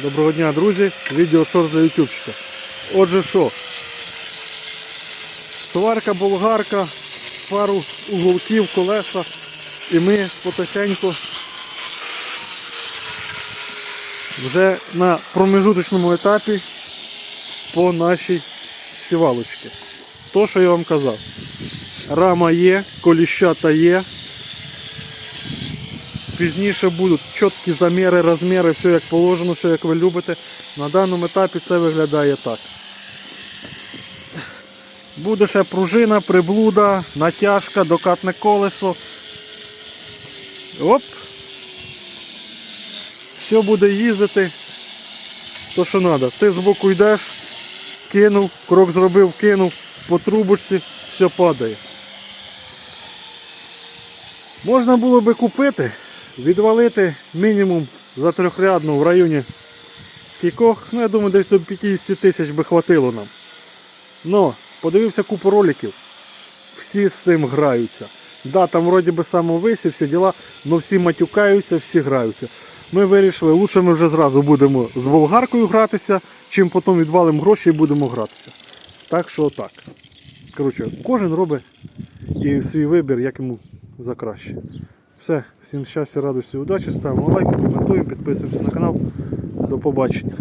Доброго дня, друзі! Відео шорт для ютубчика. Отже що? Сварка, болгарка, пару уголків, колеса. І ми потихеньку вже на промежуточному етапі по нашій сівалочці. То, що я вам казав. Рама є, коліщата є. Пізніше будуть чіткі заміри, розміри, все як положено, все як ви любите. На даному етапі це виглядає так. Буде ще пружина, приблуда, натяжка, докатне колесо. Оп! Все буде їздити. То що треба. Ти з боку йдеш, кинув, крок зробив, кинув, по трубочці, все падає. Можна було би купити, відвалити мінімум за трьохрядну в районі скількох, ну я думаю, десь до 50 тисяч би хватило нам. Но подивився купу роликів, всі з цим граються. Да, там вроді би самовисі, всі діла, але всі матюкаються, всі граються. Ми вирішили, лучше ми вже зразу будемо з болгаркою гратися, чим потім відвалимо гроші і будемо гратися. Так що так. Коротше, кожен робить і свій вибір, як йому за краще. Все, всім щастя, радості, удачі, ставимо лайки, коментуємо, підписуємося на канал. До побачення.